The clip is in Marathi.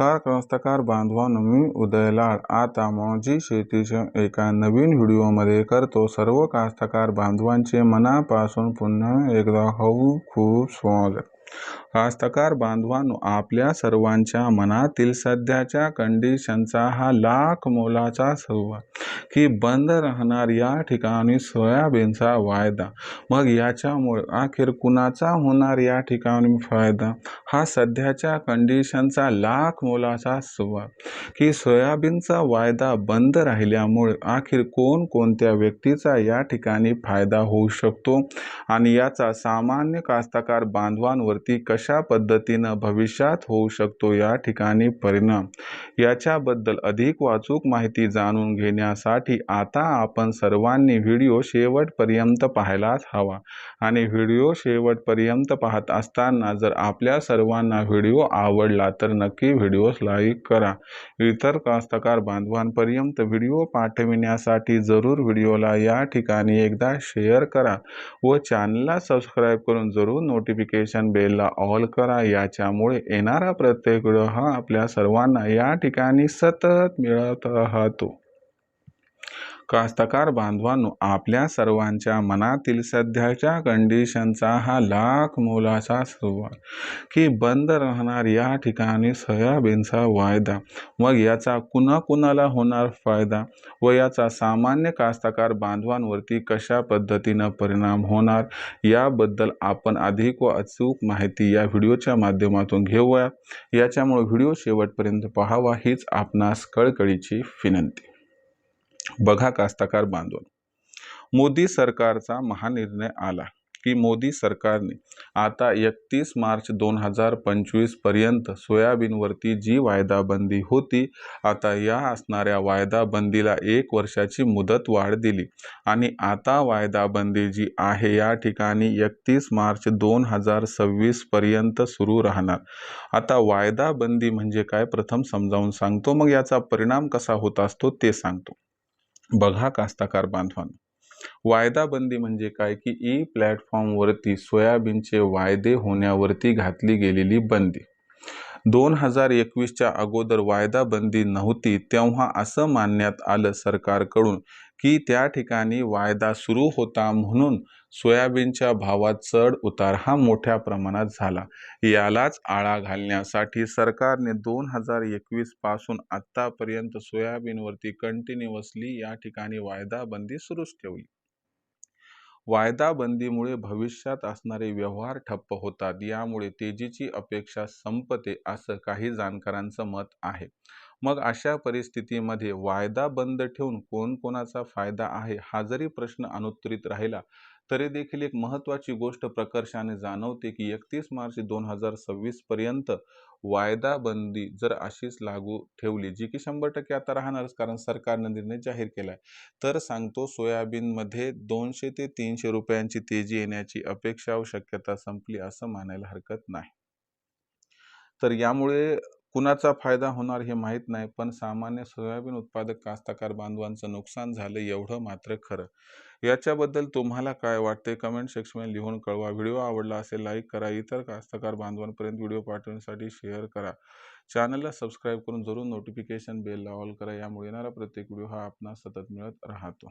नमस्कार कास्तकार बांधवांनो मी उदय लाड. आता मौजी शेतीच्या एका नवीन व्हिडिओमध्ये करतो सर्व कास्तकार बांधवांचे मनापासून पुन्हा एकदा हऊ खूप स्वागत. कास्तकार बांधवांनो आपल्या सर्वांच्या मनातील सध्याच्या कंडिशनचा हा लाख मोलाचा सवाल की बंद राहणार या ठिकाणी सोयाबीनचा वायदा. मग याच्यामुळे अखेर कुणाचा होणार या ठिकाणी फायदा? हा सध्याच्या कंडिशनचा लाख मोलाचा सवाल की सोयाबीनचा वायदा बंद राहिल्यामुळे अखेर कोण कोणत्या व्यक्तीचा या ठिकाणी फायदा होऊ शकतो? आणि याचा सामान्य कास्तकार बांधवांवर बांधवांवरती कशा पद्धतीनं भविष्यात होऊ शकतो या ठिकाणी परिणाम? याच्याबद्दल अधिक वाचूक माहिती जाणून घेण्यासाठी आता आपण सर्वांनी व्हिडिओ शेवटपर्यंत पाहायलाच हवा. आणि व्हिडिओ शेवटपर्यंत पाहत असताना जर आपल्या सर्वांना व्हिडिओ आवडला तर नक्की व्हिडिओस लाईक करा. इतर कास्तकार बांधवांपर्यंत व्हिडिओ पाठविण्यासाठी जरूर व्हिडिओला या ठिकाणी एकदा शेअर करा व चॅनलला सबस्क्राईब करून जरूर नोटिफिकेशन बेलला ऑल करा. याच्यामुळे येणारा प्रत्येक व्हिडिओ हा आपल्या सर्वांना या ठिकाणी सतत मिळत राहतो. कास्तकार बांधवांनो आपल्या सर्वांच्या मनातील सध्याच्या कंडिशनचा हा लाख मोलाचा सुरुवात. की बंद राहणार या ठिकाणी सोयाबीनचा वायदा. मग याचा कुणा कुणाला होणार फायदा? व याचा सामान्य कास्तकार बांधवांवरती कशा पद्धतीनं परिणाम होणार? याबद्दल आपण अधिक व अचूक माहिती या व्हिडिओच्या माध्यमातून घेऊया. याच्यामुळे व्हिडिओ शेवटपर्यंत पाहावा हीच आपणास कळकळीची विनंती. बघा कास्तकार बांधून मोदी सरकारचा महानिर्णय आला की मोदी सरकारने आता एकतीस मार्च दोन हजार पंचवीसपर्यंत सोयाबीनवरती जी वायदाबंदी होती आता या असणाऱ्या वायदाबंदीला एक वर्षाची मुदत वाढ दिली आणि आता वायदाबंदी जी आहे या ठिकाणी एकतीस मार्च दोन हजार सव्वीस पर्यंत सुरू राहणार. आता वायदाबंदी म्हणजे काय? प्रथम समजावून सांगतो. मग याचा परिणाम कसा होत असतो ते सांगतो. बघा कास्ताकार बांधवांनो. वायदाबंदी म्हणजे काय? की ई प्लॅटफॉर्मवरती सोयाबीनचे वायदे होण्यावरती घातली गेलेली बंदी. दोन हजार एकवीसच्या अगोदर वायदाबंदी नव्हती तेव्हा असं मानण्यात आलं सरकारकडून की त्या ठिकाणी वायदा सुरू होता म्हणून सोयाबीनच्या भावात चढ उतार हा मोठ्या प्रमाणात झाला. यालाच आळा घालण्यासाठी सरकारने दोन हजार एकवीसपासून आत्तापर्यंत सोयाबीनवरती कंटिन्युअसली या ठिकाणी वायदा बंदी सुरूच ठेवली. वायदाबंदीमुळे भविष्यात असणारे व्यवहार ठप्प होतात. यामुळे तेजीची अपेक्षा संपते असं काही जाणकारांचं मत आहे. मग अशा परिस्थितीमध्ये वायदा बंद ठेवून कोणकोणाचा फायदा आहे? हा जरी प्रश्न अनुत्तरित राहिला तरी देखील एक महत्त्वाची गोष्ट प्रकर्षाने जाणवते की एकतीस मार्च दोन हजार सव्वीस पर्यंत वायदाबंदी जर अशीच लागू ठेवली जी की शंभर टक्के आता राहणारच कारण सरकारनं निर्णय जाहीर केला आहे तर सांगतो सोयाबीनमध्ये दोनशे ते तीनशे रुपयांची तेजी येण्याची अपेक्षा व शक्यता संपली असं मानायला हरकत नाही. तर यामुळे कुणाचा फायदा होणार हे माहीत नाही पण सामान्य सोयाबीन उत्पादक कास्तकार बांधवांचं नुकसान झालं एवढं मात्र खरं. याच्याबद्दल तुम्हाला काय वाटते कमेंट सेक्शनमध्ये लिहून कळवा. व्हिडिओ आवडला असेल लाईक करा. इतर कास्तकार बांधवांपर्यंत व्हिडिओ पाठवण्यासाठी शेअर करा. चॅनलला सबस्क्राईब करून जरूर नोटिफिकेशन बेलला ऑल करा. यामुळे येणारा प्रत्येक व्हिडिओ हा आपणास सतत मिळत राहतो.